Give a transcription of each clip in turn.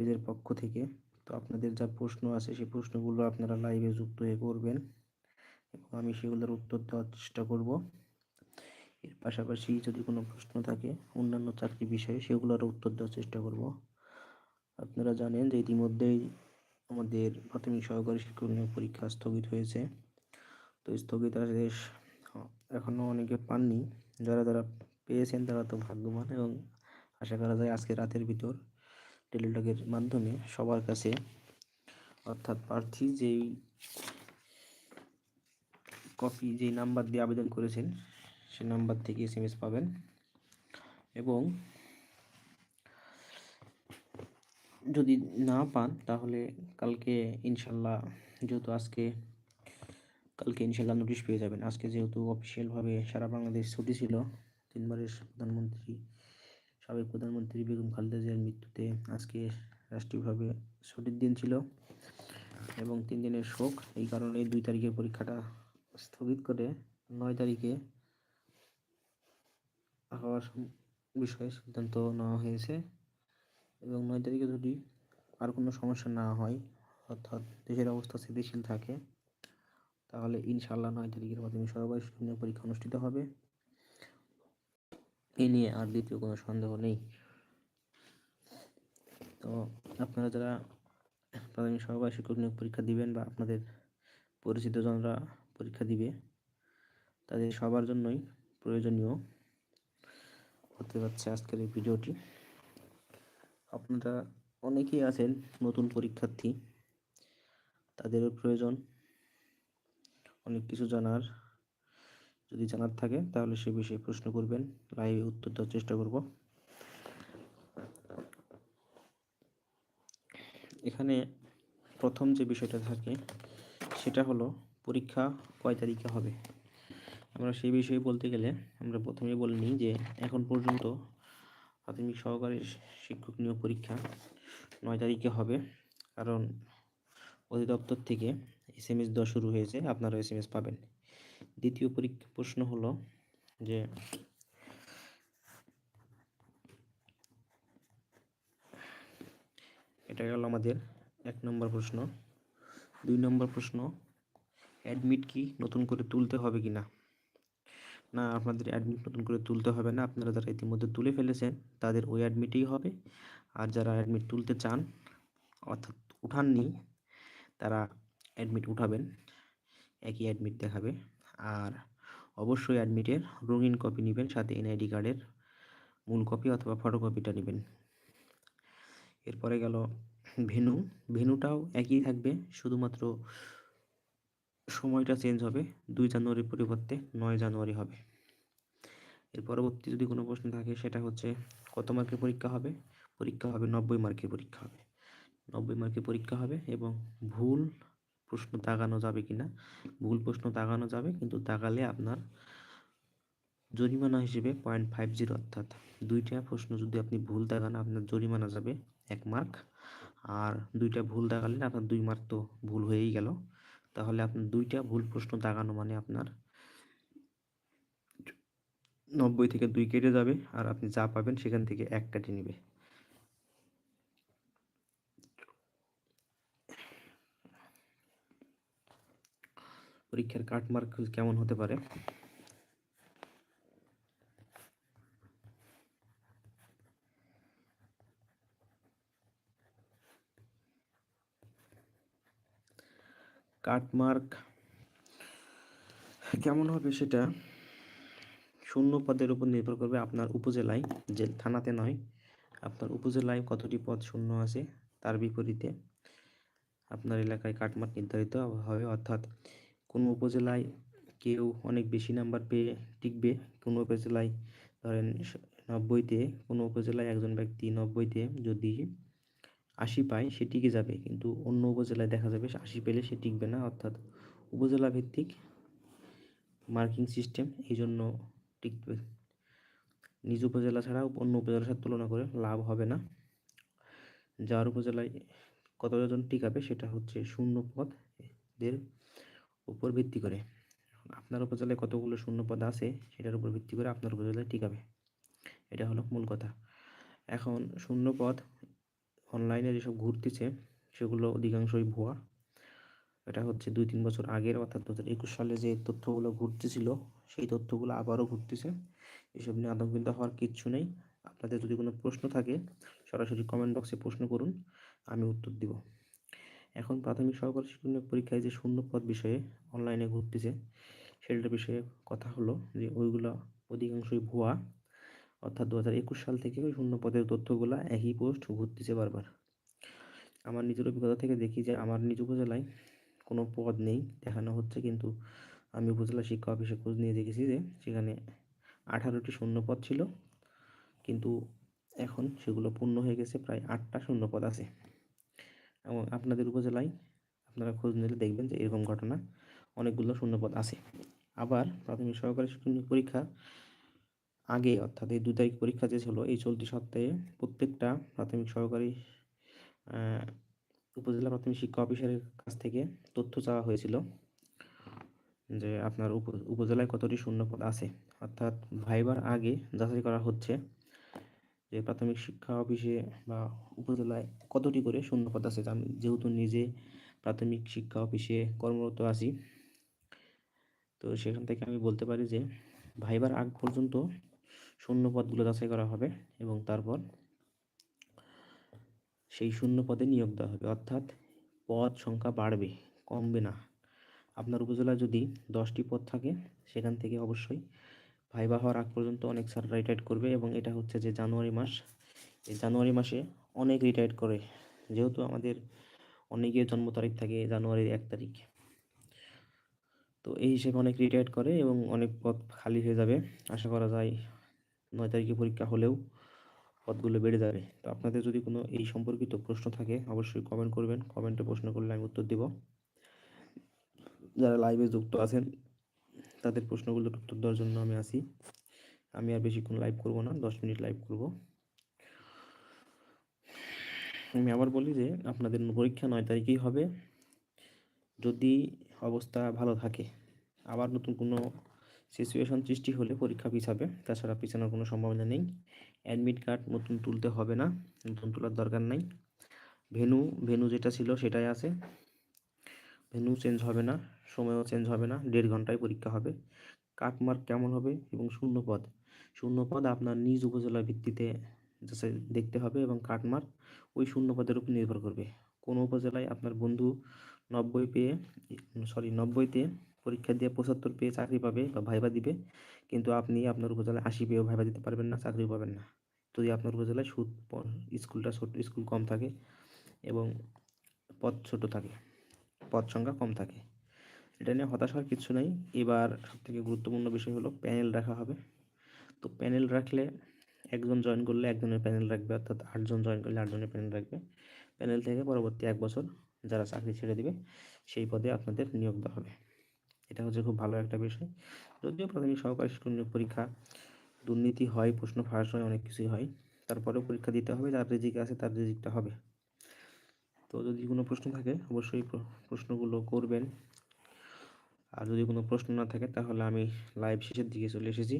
পেজের পক্ষ থেকে। তো আপনাদের যা প্রশ্ন আছে সেই প্রশ্নগুলো আপনারা লাইভে যুক্ত হয়ে করবেন এবং আমি সেগুলোর উত্তর দেওয়ার চেষ্টা করব। এর পাশাপাশি যদি কোনো প্রশ্ন থাকে, অন্যান্য চাকরি বিষয়ে সেগুলোরও উত্তর দেওয়ার চেষ্টা করব। আপনারা জানেন যে ইতিমধ্যেই আমাদের প্রাথমিক সহকারী শিক্ষক নিয়োগ পরীক্ষা স্থগিত হয়েছে। তো স্থগিত আদেশ এখনও অনেকে পাননি। যারা যারা পেয়েছেন তারা তো ভাগ্যবান এবং আশা করা যায় আজকে রাতের ভিতর টেলিটকের মাধ্যমে সবার কাছে, অর্থাৎ প্রার্থী যেই কপি, যেই নাম্বার দিয়ে আবেদন করেছেন, সে নাম্বার থেকে এস এম এস পাবেন। এবং যদি না পান, তাহলে কালকে ইনশাল্লাহ, যেহেতু আজকে, কালকে ইনশাল্লাহ নোটিশ পেয়ে যাবেন। আজকে যেহেতু অফিসিয়ালভাবে সারা বাংলাদেশ ছুটি ছিল, তিনবারের প্রধানমন্ত্রী সাবেক প্রধানমন্ত্রী বেগম খালেদা জিয়ার মৃত্যুতে আজকে রাষ্ট্রীয়ভাবে ছুটির দিন ছিল এবং তিন দিনের শোক। এই কারণে দুই তারিখের পরীক্ষাটা স্থগিত করে নয় তারিখে হওয়ার বিষয়ে সিদ্ধান্ত নেওয়া হয়েছে এবং নয় তারিখে যদি আর কোনো সমস্যা না হয়, অর্থাৎ দেশের অবস্থা স্থিতিশীল থাকে, তাহলে ইনশাল্লাহ নয় তারিখের মাধ্যমে সর্ববাই পরীক্ষা অনুষ্ঠিত হবে। এ নিয়ে আর দ্বিতীয় কোনো সন্দেহ নেই। তো আপনারা যারা প্রাথমিক সহবাই শিক্ষক নিয়োগ পরীক্ষা দিবেন বা আপনাদের পরিচিত জনরা পরীক্ষা দিবে, তাদের সবার জন্যই প্রয়োজনীয় হতে যাচ্ছে আজকের এই ভিডিওটি। আপনারা অনেকেই আছেন নতুন পরীক্ষার্থী, তাদেরও প্রয়োজন। অনেক কিছু জানার যদি জানার থাকে, তাহলে সে বিষয়ে প্রশ্ন করবেন লাইভে উত্তর দেওয়ার চেষ্টা করব। এখানে প্রথম যে বিষয়টা থাকে, সেটা হলো পরীক্ষা কয় তারিখে হবে? আমরা সেই বিষয়ে বলতে গেলে আমরা প্রথমেই বলে নিই যে, এখন পর্যন্ত প্রাথমিক সহকারী শিক্ষক নিয়োগ পরীক্ষা নয় তারিখে হবে। কারণ অধিদপ্তর থেকে এস এম এস দেওয়া শুরু হয়েছে আপনারা এস এম এস পাবেন। দ্বিতীয় পরীক্ষা প্রশ্ন হলো যে এটা গেল আমাদের এক নম্বর প্রশ্ন। দুই নম্বর প্রশ্ন অ্যাডমিট কি নতুন করে তুলতে হবে কি না? না, আপনাদের অ্যাডমিট নতুন করে তুলতে হবে না। আপনারা যারা ইতিমধ্যে তুলে ফেলেছেন, তাদের ওই অ্যাডমিটেই হবে। আর যারা অ্যাডমিট তুলতে চান, অর্থাৎ উঠাননি, তারা অ্যাডমিট উঠাবেন। একই অ্যাডমিট দেখাবে। আর অবশ্যই অ্যাডমিটের রঙিন কপি নেবেন, সাথে এনআইডি কার্ডের মূল কপি অথবা ফটোকপিটা নেবেন। এরপরে গেল ভেনু। ভেনুটাও একই থাকবে, শুধুমাত্র সময়টা চেঞ্জ হবে, দুই জানুয়ারির পরিবর্তে নয় জানুয়ারি হবে। এর পরবর্তী যদি কোনো প্রশ্ন থাকে, সেটা হচ্ছে কত মার্কের পরীক্ষা হবে? পরীক্ষা হবে নব্বই মার্কের পরীক্ষা হবে। নব্বই মার্কের পরীক্ষা হবে এবং ভুল প্রশ্ন দাগানো যাবে কি না ভুল প্রশ্ন দাগানো যাবে, কিন্তু দাগালে আপনার জরিমানা হিসেবে পয়েন্ট ফাইভ জিরো অর্থাৎ দুইটা প্রশ্ন যদি আপনি ভুল দাগান, আপনার জরিমানা যাবে এক মার্ক আর দুইটা ভুল দাগালে আপনার দুই মার্ক তো ভুল হয়েই গেল। তাহলে আপনার দুইটা ভুল প্রশ্ন দাগানো মানে আপনার নব্বই থেকে দুই কেটে যাবে আর আপনি যা পাবেন সেখান থেকে এক কেটে নেবে। পরীক্ষার কাটমার্ক কেমন হতে পারে? কাটমার্ক কেমন হবে সেটা শূন্য পদের উপর নির্ভর করবে আপনার উপজেলায়, যে থানাতে নয়। আপনার উপজেলায় কতটি পদ শূন্য আছে, তার বিপরীতে আপনার এলাকায় কাটমার্ক নির্ধারিত হবে। অর্থাৎ কোনো উপজেলায় কেউ অনেক বেশি নাম্বার পেয়ে টিকবে, কোনো উপজেলায় ধরেন নব্বইতে কোনো উপজেলায় একজন ব্যক্তি নব্বইতে যদি আশি পায় সে টিকে যাবে, কিন্তু অন্য উপজেলায় দেখা যাবে আশি পেলে সে টিকবে না। অর্থাৎ উপজেলা ভিত্তিক মার্কিং সিস্টেম এই জন্য টিকবে। নিজ উপজেলা ছাড়া অন্য উপজেলার সাথে তুলনা করে লাভ হবে না। যার উপজেলায় কতজন টিকাবে সেটা হচ্ছে শূন্য পদের উপর ভিত্তি করে। আপনার উপজেলায় কতগুলো শূন্য পদ আছে, সেটার উপর ভিত্তি করে আপনার উপজেলায় টিকাবে। এটা হলো মূল কথা। এখন শূন্য পদ অনলাইনে যেসব ঘুরতেছে, সেগুলো অধিকাংশই ভুয়া। এটা হচ্ছে দুই তিন বছর আগের, অর্থাৎ দু একুশ সালে যে তথ্যগুলো ঘুরতেছিল, সেই তথ্যগুলো আবারও ঘুরতেছে। এসব নিয়ে আতঙ্কিত হওয়ার কিচ্ছু নেই। আপনাদের যদি কোনো প্রশ্ন থাকে, সরাসরি কমেন্ট বক্সে প্রশ্ন করুন, আমি উত্তর দিব। এখন প্রাথমিক সহকারী শিক্ষক পরীক্ষায় যে শূন্য পদ বিষয়ে অনলাইনে ঘুরতেছে, সেটার বিষয়ে কথা হলো যে ওইগুলো অধিকাংশই ভুয়া। অর্থাৎ দু হাজার একুশ সাল থেকে ওই শূন্য পদের তথ্যগুলো একই পোস্ট ঘুরতেছে বারবার। আমার নিজের অভিজ্ঞতা থেকে দেখি যে আমার নিজ উপজেলায় কোনো পদ নেই, দেখানো হচ্ছে কিন্তু আমি উপজেলা শিক্ষা অফিসে খোঁজ নিয়ে দেখেছি যে সেখানে আঠারোটি শূন্য পদ ছিল, কিন্তু এখন সেগুলো পূর্ণ হয়ে গেছে, প্রায় আটটা শূন্য পদ আছে। এবং আপনাদের উপজেলায় আপনারা খোঁজ নিলে দেখবেন যে এরকম ঘটনা অনেকগুলো শূন্যপদ আছে। আবার প্রাথমিক সহকারী শিক্ষক পরীক্ষা আগে, অর্থাৎ এই দু তারিখ পরীক্ষা যে ছিল, এই চলতি সপ্তাহে প্রত্যেকটা প্রাথমিক সহকারী উপজেলা প্রাথমিক শিক্ষা অফিসারের কাছ থেকে তথ্য চাওয়া হয়েছিল যে আপনার উপজেলায় কতটি শূন্যপদ আছে। অর্থাৎ ভাইবার আগে যাচাই করা হচ্ছে যে প্রাথমিক শিক্ষা অফিসে বা উপজেলায় কতটি করে শূন্যপদ আছে আমি যেহেতু নিজে প্রাথমিক শিক্ষা অফিসে কর্মরত আছি, তো সেখান থেকে আমি বলতে পারি যে ভাইবার আগ পর্যন্ত শূন্য পদগুলো যাচাই করা হবে এবং তারপর সেই শূন্য পদে নিয়োগ দেওয়া হবে। অর্থাৎ পদ সংখ্যা বাড়বে, কমবে না। আপনার উপজেলায় যদি দশটি পদ থাকে, সেখান থেকে অবশ্যই ভাইবা হওয়ার আগ পর্যন্ত অনেক স্যার রিটায়ার্ড করবে এবং এটা হচ্ছে যে জানুয়ারি মাস। এই জানুয়ারি মাসে অনেক রিটায়ার্ড করে, যেহেতু আমাদের অনেকের জন্ম তারিখ থাকে জানুয়ারির এক তারিখ। তো এই হিসেবে অনেক রিটায়ার্ড করে এবং অনেক পদ খালি হয়ে যাবে। আশা করা যায় নয় তারিখে পরীক্ষা হলেও পদগুলো বেড়ে যাবে। তো আপনাদের যদি কোনো এই সম্পর্কিত প্রশ্ন থাকে অবশ্যই কমেন্ট করবেন। কমেন্টে প্রশ্ন করলে আমি উত্তর দিব। যারা লাইভে যুক্ত আছেন তাদের প্রশ্নগুলোর উত্তর দেওয়ার জন্য আমি আসি আমি আর বেশিক্ষণ লাইভ করব না, দশ মিনিট লাইভ করব। আমি আবার বলি যে, আপনাদের পরীক্ষা নয় তারিখেই হবে। যদি অবস্থা ভালো থাকে, আবার নতুন কোনো সিচুয়েশন সৃষ্টি হলে পরীক্ষা পিছাবে। তাছাড়া পিছানোর কোনো সম্ভাবনা নেই। অ্যাডমিট কার্ড নতুন তুলতে হবে না, নতুন তোলার দরকার নাই। ভেনু ভেনু যেটা ছিল সেটাই আছে। ভেনু চেঞ্জ হবে না। সময়ও চেঞ্জ হবে না, দেড় ঘন্টায় পরীক্ষা হবে। কাটমার্ক কেমন হবে এবং শূন্যপদ? শূন্যপদ আপনার নিজ উপজেলার ভিত্তিতে দেখতে হবে এবং কাটমার্ক ওই শূন্যপদের উপর নির্ভর করবে। কোন উপজেলায় আপনার বন্ধু নব্বই পেয়ে সরি নব্বইতে পরীক্ষা দিয়ে পঁচাত্তর পেয়ে চাকরি পাবে বা ভাইবা দিবে, কিন্তু আপনি আপনার উপজেলায় আশি পেয়েও ভাইবা দিতে পারবেন না চাকরি পাবেন না। যদি আপনার উপজেলায় সুদ স্কুলটা ছোট, স্কুল কম থাকে এবং পদ ছোট থাকে, পদ সংখ্যা কম থাকে। এটা নিয়ে হতাশ হওয়ার কিছু নেই। এবার সবথেকে গুরুত্বপূর্ণ বিষয় হলো প্যানেল রাখা হবে। তো প্যানেল রাখলে একজন জয়েন করলে একজনের প্যানেল রাখবে, অর্থাৎ আটজন জয়েন করলে আটজনের প্যানেল রাখবে। প্যানেল থেকে পরবর্তী এক বছর যারা চাকরি ছেড়ে দিবে, সেই পদে আপনাদের নিয়োগ দেওয়া হবে। এটা হচ্ছে খুব ভালো একটা বিষয়। যদিও প্রাথমিক সহকারী শিক্ষক নিয়োগ পরীক্ষা দুর্নীতি হয়, প্রশ্ন ফাঁস হয়, অনেক কিছুই হয়। তারপরেও পরীক্ষা দিতে হবে, যার রিজিক আছে তার রিজিকটা হবে। তো যদি কোনো প্রশ্ন থাকে, অবশ্যই প্রশ্নগুলো করবেন। আর যদি কোনো প্রশ্ন না থাকে, তাহলে আমি লাইভ শেষের দিকে চলে এসেছি।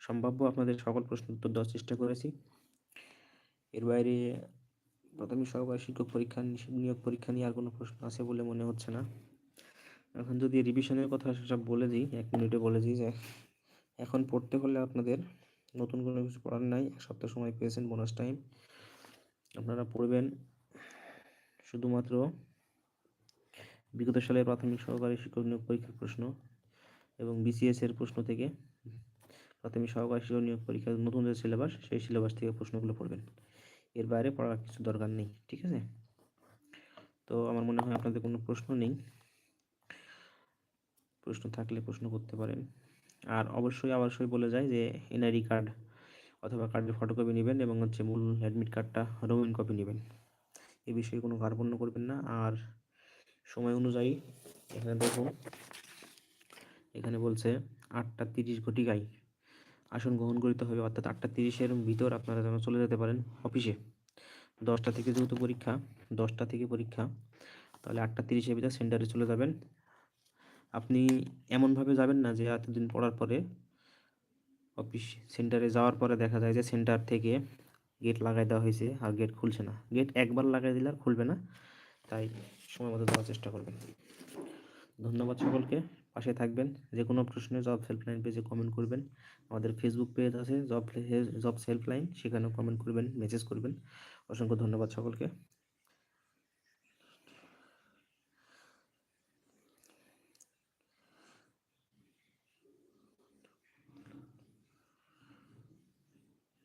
সম্ভাব্য আপনাদের সকল প্রশ্ন উত্তর দেওয়ার চেষ্টা করেছি। এর বাইরে প্রাথমিক সহকারী শিক্ষক পরীক্ষা, নিয়োগ পরীক্ষা নিয়ে আর কোনো প্রশ্ন আছে বলে মনে হচ্ছে না। এখন যদি রিভিশনের কথা সব বলে দিই, এক মিনিটে বলে দিই যে, এখন পড়তে হলে আপনাদের নতুন কোনো কিছু পড়ার নাই, এক সপ্তাহ সময় পেয়েছেন বোনাস টাইম আপনারা পড়বেন শুধুমাত্র বিগত সালের প্রাথমিক সহকারী শিক্ষক নিয়োগ পরীক্ষার প্রশ্ন এবং বিসিএস এর প্রশ্ন থেকে প্রাথমিক সহকারী শিক্ষক নিয়োগ পরীক্ষার নতুন যে সিলেবাস সেই সিলেবাস থেকে প্রশ্নগুলো পড়বেন। এর বাইরে পড়ার কিছু দরকার নেই, ঠিক আছে? তো আমার মনে হয় আপনাদের কোনো প্রশ্ন নেই। প্রশ্ন থাকলে প্রশ্ন করতে পারেন। আর অবশ্যই অবশ্যই বলে যায় যে এনআইডি কার্ড অথবা কার্ডের ফটোকপি নেবেন এবং হচ্ছে মূল অ্যাডমিট কার্ডটা রঙিন কপি নেবেন। এ বিষয়ে কোনো কার্পণ্য করবেন না। আর সময় অনুযায়ী, এখানে দেখুন এখানে বলছে আটটা তিরিশ ঘটিকায় আসন গ্রহণ করিতে হবে অর্থাৎ আটটা তিরিশের ভিতর আপনারা যেন চলে যেতে পারেন অফিসে। দশটা থেকে যেহেতু পরীক্ষা, দশটা থেকে পরীক্ষা, তাহলে আটটা তিরিশের ভিতর সেন্টারে চলে যাবেন। আপনি এমনভাবে যাবেন না যে এতদিন পড়ার পরে অফিস সেন্টারে যাওয়ার পরে দেখা যায় যে সেন্টার থেকে গেট লাগাই দেওয়া হয়েছে আর গেট খুলছে না। গেট একবার লাগাই দিলে আর খুলবে না। তাই সময় মতো দেওয়ার চেষ্টা করবেন। ধন্যবাদ সকলকে। পাশে থাকবেন। যে কোনো প্রশ্নে জব হেল্পলাইন পেজে কমেন্ট করবেন। আমাদের ফেসবুক পেজ আছে জব জব হেল্পলাইন সেখানেও কমেন্ট করবেন মেসেজ করবেন। অসংখ্য ধন্যবাদ সকলকে।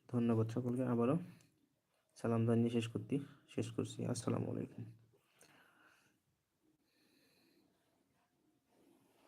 ধন্যবাদ সকলকে। আবারও সালাম জানিয়ে শেষ করতে, শেষ করছি। আসসালামু আলাইকুম।